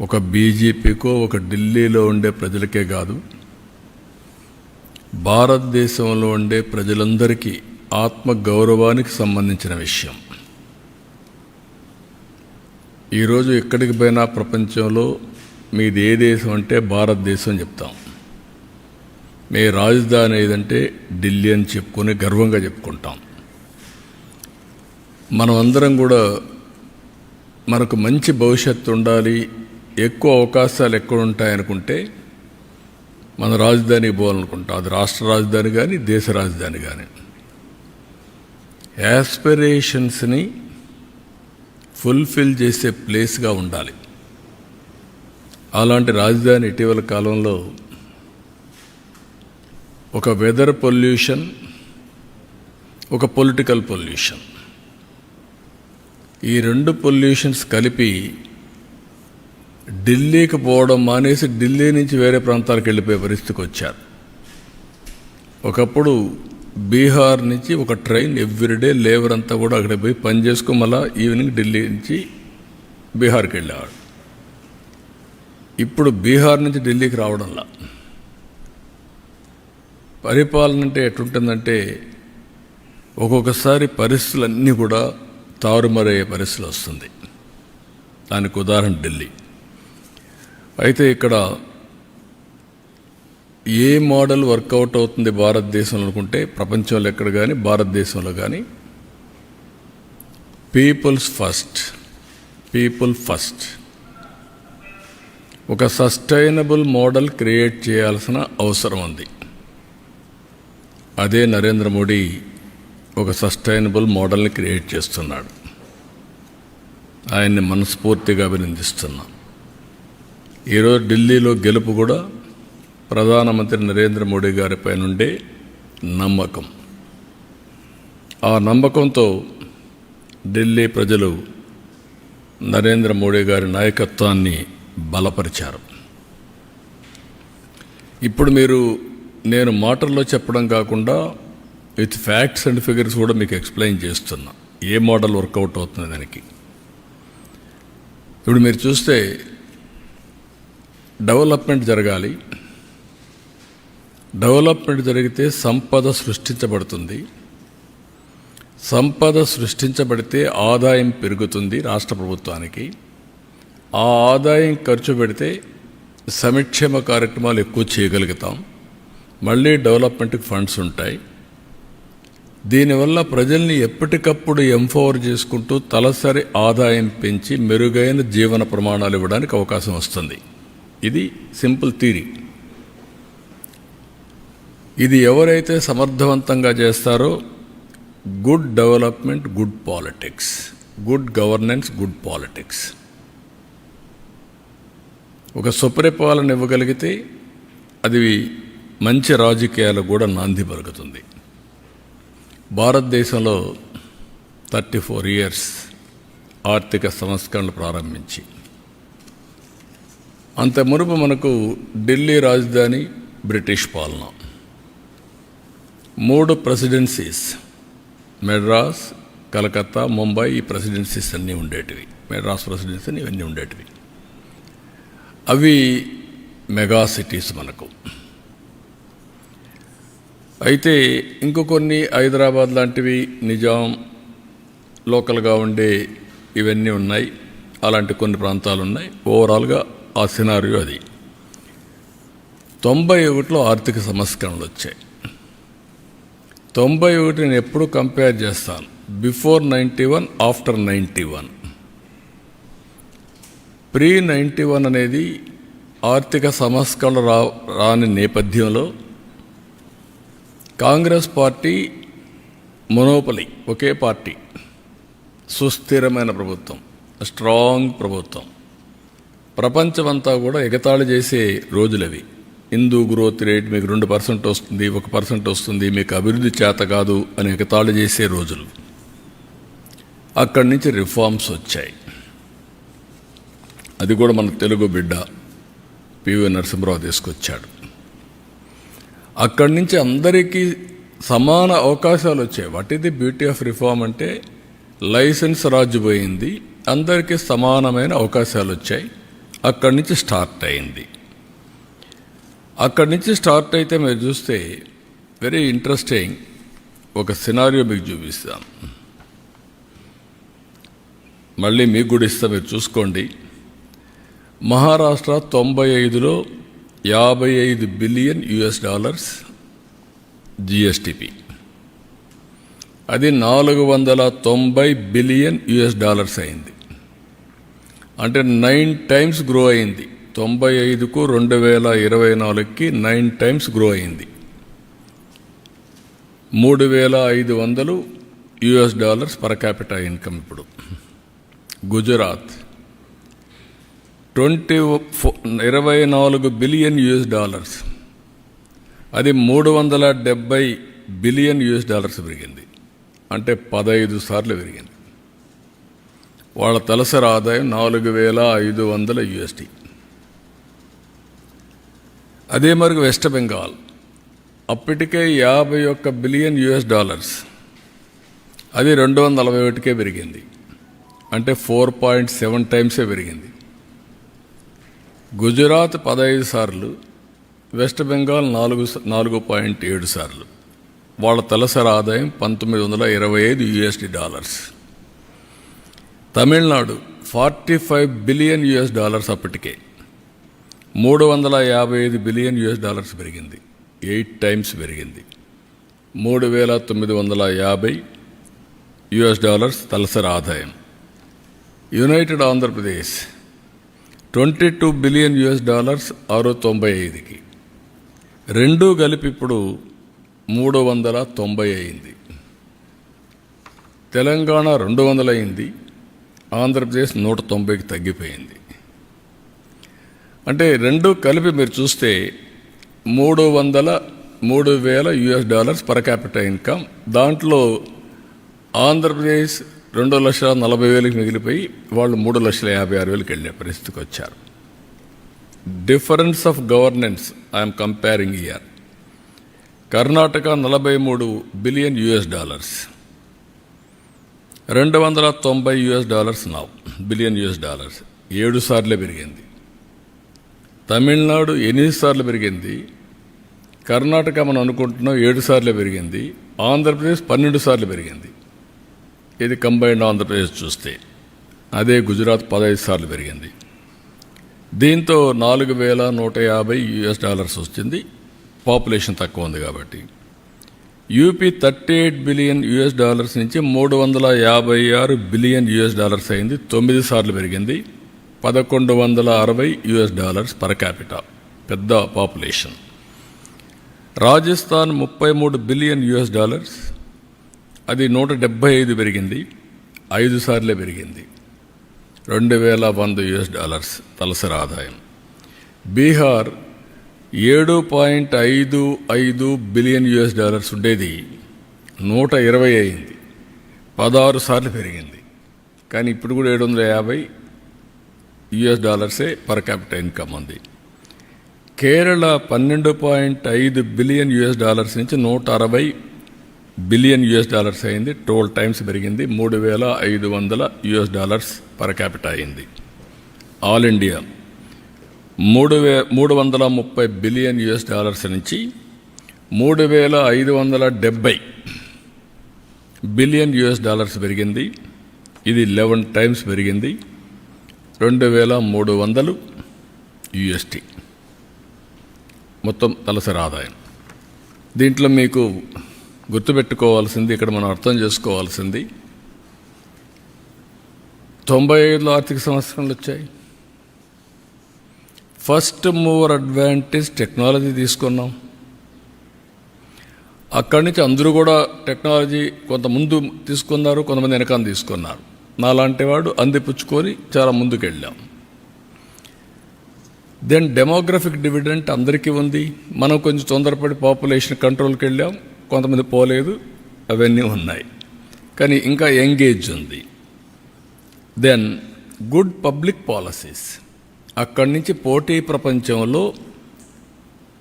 ఒక బీజేపీకో ఒక ఢిల్లీలో ఉండే ప్రజలకే కాదు. భారతదేశంలో ఉండే ప్రజలందరికీ ఆత్మ గౌరవానికి సంబంధించిన విషయం. ఈరోజు ఎక్కడికి పోయినా ప్రపంచంలో మీది ఏ దేశం అంటే భారతదేశం చెప్తాం. మీ రాజధాని ఏదంటే ఢిల్లీ అని చెప్పుకొని గర్వంగా చెప్పుకుంటాం. మనం అందరం కూడా మనకు మంచి భవిష్యత్తు ఉండాలి ఎక్కువ అవకాశాలు ఎక్కడ ఉంటాయనుకుంటే మన రాజధానికి పోవాలనుకుంటాం. అది రాష్ట్ర రాజధాని కానీ దేశ రాజధాని కానీ యాస్పిరేషన్స్ని ఫుల్ఫిల్ చేసే ప్లేస్గా ఉండాలి. అలాంటి రాజధాని ఇటీవల కాలంలో ఒక వెదర్ పొల్యూషన్ ఒక పొలిటికల్ పొల్యూషన్ ఈ రెండు పొల్యూషన్స్ కలిపి ఢిల్లీకి పోవడం మానేసి ఢిల్లీ నుంచి వేరే ప్రాంతాలకు వెళ్ళిపోయే పరిస్థితికి వచ్చారు. ఒకప్పుడు బీహార్ నుంచి ఒక ట్రైన్ ఎవ్రీడే లేబర్ అంతా కూడా అక్కడ పోయి పని చేసుకుని మళ్ళా ఈవినింగ్ ఢిల్లీ నుంచి బీహార్కి వెళ్ళేవాడు. ఇప్పుడు బీహార్ నుంచి ఢిల్లీకి రావడంలా. పరిపాలన అంటే ఎటుంటుందంటే ఒక్కొక్కసారి పరిస్థితులన్నీ కూడా తారుమారయ్యే పరిస్థితులు వస్తుంది. దానికి ఉదాహరణ ఢిల్లీ. అయితే ఇక్కడ ఏ మోడల్ వర్కౌట్ అవుతుంది భారతదేశంలో అనుకుంటే ప్రపంచంలో ఎక్కడ కానీ భారతదేశంలో కానీ పీపుల్స్ ఫస్ట్ పీపుల్ ఫస్ట్ ఒక సస్టైనబుల్ మోడల్ క్రియేట్ చేయాల్సిన అవసరం ఉంది. అదే నరేంద్ర మోడీ ఒక సస్టైనబుల్ మోడల్ని క్రియేట్ చేస్తున్నాడు. ఆయన్ని మనస్ఫూర్తిగా అభినందిస్తున్నాం. ఈరోజు ఢిల్లీలో గెలుపు కూడా ప్రధానమంత్రి నరేంద్ర మోడీ గారిపై నుండే నమ్మకం. ఆ నమ్మకంతో ఢిల్లీ ప్రజలు నరేంద్ర మోడీ గారి నాయకత్వాన్ని బలపరిచారు. ఇప్పుడు మీరు నేను మాటల్లో చెప్పడం కాకుండా విత్ ఫ్యాక్ట్స్ అండ్ ఫిగర్స్ కూడా మీకు ఎక్స్ప్లెయిన్ చేస్తున్నా. ఏ మోడల్ వర్కౌట్ అవుతుంది దానికి? ఇప్పుడు మీరు చూస్తే డెవలప్మెంట్ జరగాలి. డెవలప్మెంట్ జరిగితే సంపద సృష్టించబడుతుంది. సంపద సృష్టించబడితే ఆదాయం పెరుగుతుంది రాష్ట్ర ప్రభుత్వానికి. ఆ ఆదాయం ఖర్చు పెడితే సంక్షేమ కార్యక్రమాలు ఎక్కువ చేయగలుగుతాం. మళ్ళీ డెవలప్మెంట్కి ఫండ్స్ ఉంటాయి. దీనివల్ల ప్రజల్ని ఎప్పటికప్పుడు ఎంఫవర్ చేసుకుంటూ తలసరి ఆదాయం పెంచి మెరుగైన జీవన ప్రమాణాలు ఇవ్వడానికి అవకాశం వస్తుంది. ఇది సింపుల్ థీరీ ఇది ఎవరైతే సమర్థవంతంగా చేస్తారో good development good politics. Good governance good politics. ఒక సుపరిపాలన ఇవ్వగలిగితే అది మంచి రాజకీయాలు కూడా నాంది పలుకుతుంది. భారతదేశంలో థర్టీ ఫోర్ ఇయర్స్ ఆర్థిక సంస్కరణలు ప్రారంభించి అంత మునుపు మనకు ఢిల్లీ రాజధాని బ్రిటిష్ పాలన. మూడు ప్రెసిడెన్సీస్ మెడ్రాస్ కలకత్తా ముంబై ఈ ప్రెసిడెన్సీస్ అన్నీ ఉండేటివి. మెడ్రాస్ ప్రెసిడెన్సీ ఇవన్నీ ఉండేటివి. అవి మెగా సిటీస్ మనకు. అయితే ఇంకో కొన్ని హైదరాబాద్ లాంటివి నిజాం లోకల్గా ఉండే ఇవన్నీ ఉన్నాయి. అలాంటి కొన్ని ప్రాంతాలు ఉన్నాయి ఓవరాల్గా ఆ సినారియో అది. తొంభై ఒకటిలో ఆర్థిక సంస్కరణలు వచ్చాయి. తొంభై ఒకటి నేను ఎప్పుడు కంపేర్ చేస్తాను. Before ninety one after ninety one. Pre ninety one అనేది ఆర్థిక సంస్కరణలు రా రాని నేపథ్యంలో కాంగ్రెస్ పార్టీ మొనోపలి ఒకే పార్టీ. సుస్థిరమైన ప్రభుత్వం స్ట్రాంగ్ ప్రభుత్వం. ప్రపంచమంతా కూడా ఎగతాళి చేసే రోజులవి. హిందూ గ్రోత్ రేట్ మీకు రెండు పర్సెంట్ వస్తుంది ఒక పర్సెంట్ వస్తుంది మీకు అభివృద్ధి చేత కాదు అని ఎగతాళి చేసే రోజులు. అక్కడి నుంచి రిఫార్మ్స్ వచ్చాయి. అది కూడా మన తెలుగు బిడ్డ పివి నరసింహరావు తీసుకొచ్చాడు. అక్కడి నుంచి అందరికీ సమాన అవకాశాలు వచ్చాయి. వాట్ ఇది బ్యూటీ ఆఫ్ రిఫార్మ్ అంటే లైసెన్స్ రాజు పోయింది అందరికీ సమానమైన అవకాశాలు వచ్చాయి. అక్కడి నుంచి స్టార్ట్ అయింది. అక్కడి నుంచి స్టార్ట్ అయితే మీరు చూస్తే వెరీ ఇంట్రెస్టింగ్ ఒక సినారియో మీకు చూపిస్తాం. మళ్ళీ మీకు కూడా ఇస్తా మీరు చూసుకోండి. మహారాష్ట్ర తొంభై ఐదులో యాభై ఐదు బిలియన్ యుఎస్ డాలర్స్ జిఎస్టిపి. అది నాలుగు వందల తొంభై బిలియన్ యుఎస్ డాలర్స్ అయింది. అంటే నైన్ టైమ్స్ గ్రో అయింది. తొంభై ఐదుకు రెండు వేల ఇరవై నాలుగుకి నైన్ టైమ్స్ గ్రో అయింది. మూడు వేల ఐదు వందలు US dollars per capital income ఇప్పుడు. గుజరాత్ ట్వంటీ ఇరవై నాలుగు బిలియన్ యుఎస్ డాలర్స్. అది మూడు వందల డెబ్బై బిలియన్ యుఎస్ డాలర్స్ పెరిగింది. అంటే పదహైదు సార్లు పెరిగింది. వాళ్ళ తలసరి ఆదాయం నాలుగు వేల ఐదు వందల యుఎస్డి. అదే మరి వెస్ట్ బెంగాల్. అప్పటికే యాభై ఒక్క బిలియన్ యుఎస్ డాలర్స్. అది రెండు వందల నలభై ఒకటికే పెరిగింది. అంటే ఫోర్ పాయింట్ సెవెన్ టైమ్సే పెరిగింది. గుజరాత్ పదహైదు సార్లు వెస్ట్ బెంగాల్ నాలుగు నాలుగు పాయింట్ ఏడు సార్లు. వాళ్ళ తలసరి ఆదాయం పంతొమ్మిది వందల ఇరవై ఐదు USD dollars. Tamil Nadu forty five billion US dollars అప్పటికే. మూడు వందల యాభై ఐదు బిలియన్ యుఎస్ డాలర్స్ పెరిగింది. ఎయిట్ టైమ్స్ పెరిగింది. మూడు వేల తొమ్మిది వందల యాభై యుఎస్ డాలర్స్ తలసరి ఆదాయం. United Andhra Pradesh twenty two billion US dollars ఆరు తొంభై ఐదుకి. రెండూ కలిపి ఇప్పుడు మూడు వందల తొంభై అయింది. తెలంగాణ రెండు వందలు అయింది ఆంధ్రప్రదేశ్ నూట తొంభైకి తగ్గిపోయింది. అంటే రెండు కలిపి మీరు చూస్తే మూడు వందల మూడు వేల US dollars per capital income. దాంట్లో ఆంధ్రప్రదేశ్ రెండు లక్షల నలభై వేలకు మిగిలిపోయి వాళ్ళు మూడు లక్షల యాభై ఆరు వేలకు వెళ్ళే పరిస్థితికి వచ్చారు. Difference of governance I'm comparing year Karnataka నలభై మూడు బిలియన్ యుఎస్ డాలర్స్. రెండు వందల తొంభై US dollars now billion US dollars. ఏడు సార్లే పెరిగింది. తమిళనాడు ఎనిమిది సార్లు పెరిగింది. కర్ణాటక మనం అనుకుంటున్నాం ఏడు సార్లు పెరిగింది. ఆంధ్రప్రదేశ్ పన్నెండు సార్లు పెరిగింది. ఇది కంబైన్డ్ ఆంధ్రప్రదేశ్ చూస్తే అదే గుజరాత్ పదహైదు సార్లు పెరిగింది. దీంతో నాలుగు వేల నూట యాభై యుఎస్ డాలర్స్ వచ్చింది పాపులేషన్ తక్కువ ఉంది కాబట్టి. UP thirty eight billion US dollars నుంచి మూడు వందల యాభై ఆరు బిలియన్ యుఎస్ డాలర్స్ అయింది. తొమ్మిది సార్లు పెరిగింది. పదకొండు వందల అరవై యుఎస్ డాలర్స్ పర్ క్యాపిటా. పెద్ద పాపులేషన్. రాజస్థాన్ ముప్పై మూడు బిలియన్ యుఎస్ డాలర్స్. అది నూట డెబ్భై ఐదు పెరిగింది. ఐదు సార్లే పెరిగింది. రెండు వేల వంద యుఎస్ డాలర్స్ తలసరి ఆదాయం. బీహార్ ఏడు పాయింట్ ఐదు ఐదు బిలియన్ యుఎస్ డాలర్స్ ఉండేది. నూట ఇరవై అయింది. పదహారు సార్లు పెరిగింది. కానీ ఇప్పుడు కూడా ఏడు వందల యాభై యుఎస్ డాలర్సే పర్ క్యాపిటల్ ఇన్కమ్ ఉంది. కేరళ పన్నెండు పాయింట్ ఐదు బిలియన్ యుఎస్ డాలర్స్ నుంచి నూట అరవై బిలియన్ యుఎస్ డాలర్స్ అయింది. టోల్ టైమ్స్ పెరిగింది. మూడు వేల ఐదు వందల యుఎస్ డాలర్స్ పర్ క్యాపిటల్ అయింది. ఆల్ ఇండియా మూడు వే మూడు వందల ముప్పై బిలియన్ యుఎస్ డాలర్స్ నుంచి మూడు వేల ఐదు వందల డెబ్బై బిలియన్ యుఎస్ డాలర్స్ పెరిగింది. ఇది లెవెన్ టైమ్స్ పెరిగింది. రెండు వేల మూడు వందలు యుఎస్టీ. మొత్తం తలసరి ఆదాయం. దీంట్లో మీకు గుర్తుపెట్టుకోవాల్సింది ఇక్కడ మనం అర్థం చేసుకోవాల్సింది తొంభై ఐదులో ఆర్థిక సంవత్సరాలు వచ్చాయి. ఫస్ట్ మూవర్ అడ్వాంటేజ్ టెక్నాలజీ తీసుకున్నాం. అక్కడి నుంచి అందరూ కూడా టెక్నాలజీ కొంత ముందు తీసుకున్నారు కొంతమంది వెనకాల తీసుకున్నారు. నాలాంటి వాడు అందిపుచ్చుకొని చాలా ముందుకెళ్ళాం. దెన్ డెమోగ్రఫిక్ డివిడెంట్ అందరికీ ఉంది. మనం కొంచెం తొందరపడి పాపులేషన్ కంట్రోల్కి వెళ్ళాం. కొంతమంది పోలేదు. అవన్నీ ఉన్నాయి. కానీ ఇంకా ఎంగేజ్ ఉంది. దెన్ గుడ్ పబ్లిక్ పాలసీస్ అక్కడి నుంచి పోటీ ప్రపంచంలో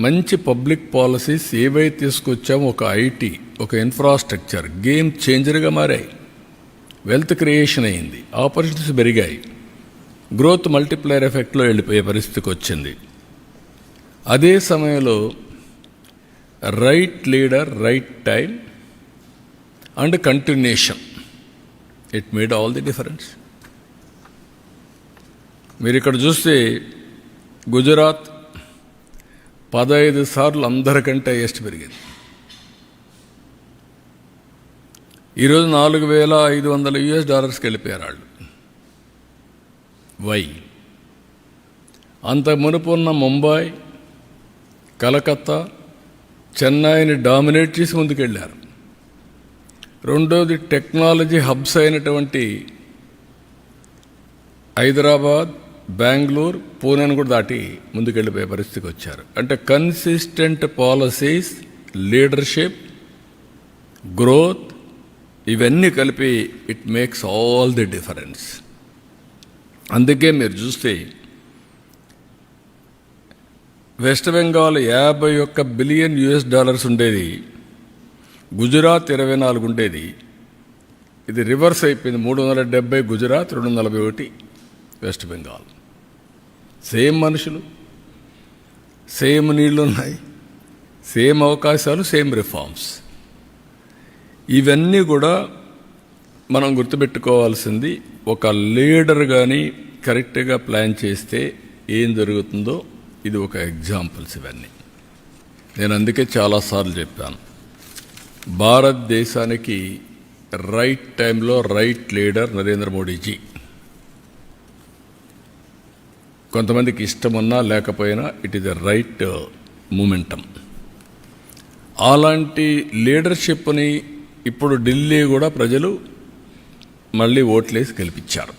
మంచి పబ్లిక్ పాలసీస్ ఏవైతే తీసుకొచ్చామో ఒక ఐటీ ఒక ఇన్ఫ్రాస్ట్రక్చర్ గేమ్ చేంజర్గా మారాయి. వెల్త్ క్రియేషన్ అయింది. ఆపర్చునిటీస్ పెరిగాయి. గ్రోత్ మల్టిప్లైర్ ఎఫెక్ట్లో వెళ్ళిపోయే పరిస్థితికి వచ్చింది. అదే సమయంలో right leader right time and continuation. It made all the difference. మీరు ఇక్కడ చూస్తే గుజరాత్ పదహైదు సార్లు అందరికంటే హైయెస్ట్ పెరిగింది. ఈరోజు నాలుగు వేల ఐదు వందల యుఎస్ డాలర్స్కి వెళ్ళిపోయారు వాళ్ళు. వై? అంత మునుపున్న ముంబై కలకత్తా చెన్నైని డామినేట్ చేసి ముందుకెళ్ళారు. రెండోది టెక్నాలజీ హబ్స్ అయినటువంటి హైదరాబాద్ బెంగళూరు పూణేను కూడా దాటి ముందుకెళ్ళిపోయే పరిస్థితికి వచ్చారు. అంటే కన్సిస్టెంట్ పాలసీస్ లీడర్షిప్ గ్రోత్ ఇవన్నీ కలిపి it makes all the difference అందుకే మీరు చూస్తే వెస్ట్ బెంగాల్ యాభై ఒక్క బిలియన్ యుఎస్ డాలర్స్ ఉండేది. గుజరాత్ ఇరవై నాలుగు ఉండేది. ఇది రివర్స్ అయిపోయింది. మూడు వందల డెబ్బై గుజరాత్ రెండు వందల నలభై ఒకటి. వెస్ట్ బెంగాల్ సేమ్ మనుషులు సేమ్ నీళ్ళు ఉన్నాయి సేమ్ అవకాశాలు సేమ్ రిఫార్మ్స్ ఇవన్నీ కూడా మనం గుర్తుపెట్టుకోవాల్సింది ఒక లీడర్ కానీ కరెక్ట్గా ప్లాన్ చేస్తే ఏం జరుగుతుందో ఇది ఒక ఎగ్జాంపుల్స్ ఇవన్నీ. నేను అందుకే చాలాసార్లు చెప్పాను భారతదేశానికి రైట్ టైంలో రైట్ లీడర్ నరేంద్ర మోడీజీ. కొంతమందికి ఇష్టమున్నా లేకపోయినా it is the right momentum అలాంటి లీడర్షిప్ని ఇప్పుడు ఢిల్లీ కూడా ప్రజలు మళ్ళీ ఓట్లేసి గెలిపించారు.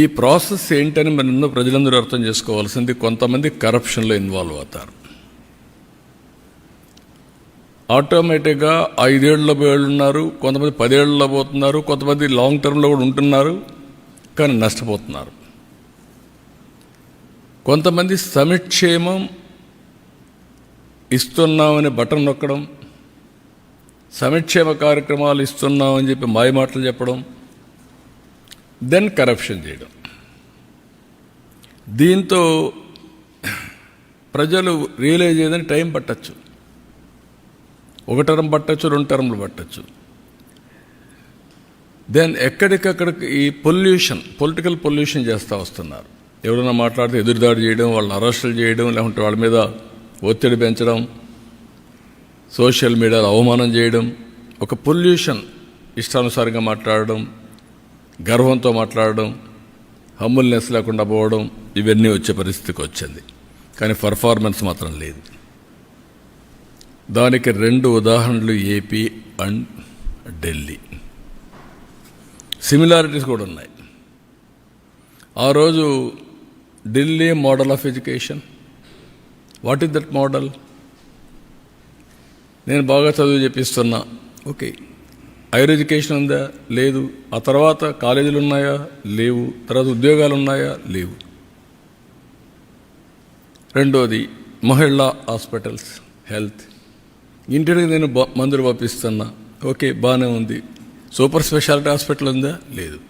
ఈ ప్రాసెస్ ఏంటని మన ప్రజలందరూ అర్థం చేసుకోవాల్సింది కొంతమంది కరప్షన్లో ఇన్వాల్వ్ అవుతారు. ఆటోమేటిక్గా ఐదేళ్ళ ఏళ్ళు ఉన్నారు కొంతమంది పదేళ్ళలో పోతున్నారు కొంతమంది లాంగ్ టర్మ్లో కూడా ఉంటున్నారు కానీ నష్టపోతున్నారు. కొంతమంది సమిక్షేమం ఇస్తున్నామని బటన్ నొక్కడం సమిక్షేమ కార్యక్రమాలు ఇస్తున్నామని చెప్పి మాయమాటలు చెప్పడం దెన్ కరప్షన్ చేయడం. దీంతో ప్రజలు రియలైజ్ చేయదని టైం పట్టచ్చు. ఒక టర్మ్ పట్టచ్చు రెండు టర్మ్లు పట్టచ్చు. దెన్ ఎక్కడికక్కడికి ఈ పొల్యూషన్ పొలిటికల్ పొల్యూషన్ చేస్తూ వస్తున్నారు. ఎవరైనా మాట్లాడితే ఎదురుదాడి చేయడం వాళ్ళని అరెస్టులు చేయడం లేకుంటే వాళ్ళ మీద ఒత్తిడి పెంచడం సోషల్ మీడియాలో అవమానం చేయడం ఒక పొల్యూషన్ ఇష్టానుసారంగా మాట్లాడడం గర్వంతో మాట్లాడడం హమ్ముల్నెస్ లేకుండా పోవడం ఇవన్నీ వచ్చే పరిస్థితికి వచ్చింది. కానీ పర్ఫార్మెన్స్ మాత్రం లేదు. దానికి రెండు ఉదాహరణలు ఏపీ అండ్ ఢిల్లీ. సిమిలారిటీస్ కూడా ఉన్నాయి. ఆ రోజు Delhi model of education. What is that model నేను బాగా చదువు చెప్పిస్తున్నా. ఓకే. హైర్ ఎడ్యుకేషన్ ఉందా? లేదు. ఆ తర్వాత కాలేజీలు ఉన్నాయా? లేవు. తర్వాత ఉద్యోగాలు ఉన్నాయా? లేవు. రెండోది మహిళా హాస్పిటల్స్ హెల్త్. ఇంటికి నేను బ- మందులు పంపిస్తున్నా. ఓకే బాగానే ఉంది. సూపర్ స్పెషాలిటీ హాస్పిటల్ ఉందా? లేదు.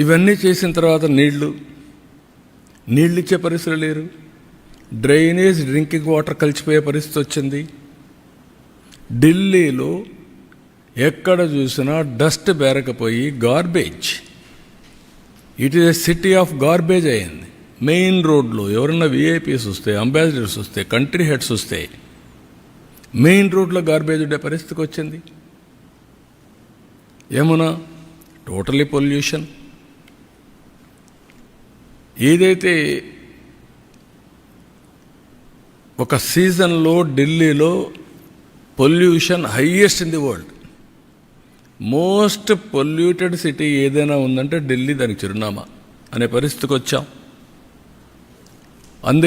ఇవన్నీ చేసిన తర్వాత నీళ్ళు నీళ్ళు ఇచ్చే పరిస్థితులు లేరు. డ్రైనేజ్ డ్రింకింగ్ వాటర్ కలిసిపోయే పరిస్థితి వచ్చింది. ఢిల్లీలో ఎక్కడ చూసినా dust బేరకపోయి garbage. It is a city of garbage అయింది. మెయిన్ రోడ్లో ఎవరన్నా విఐపీస్ వస్తే అంబాసిడర్స్ వస్తే కంట్రీ హెడ్స్ వస్తే మెయిన్ రోడ్లో గార్బేజ్ ఉండే పరిస్థితికి వచ్చింది. ఏమన్నా? టోటలీ పొల్యూషన్ ఏదైతే ఒక సీజన్లో ఢిల్లీలో pollution highest in the world. Most polluted city ఏదైనా ఉందంటే ఢిల్లీ దానికి చిరునామా అనే పరిస్థితికి వచ్చాం.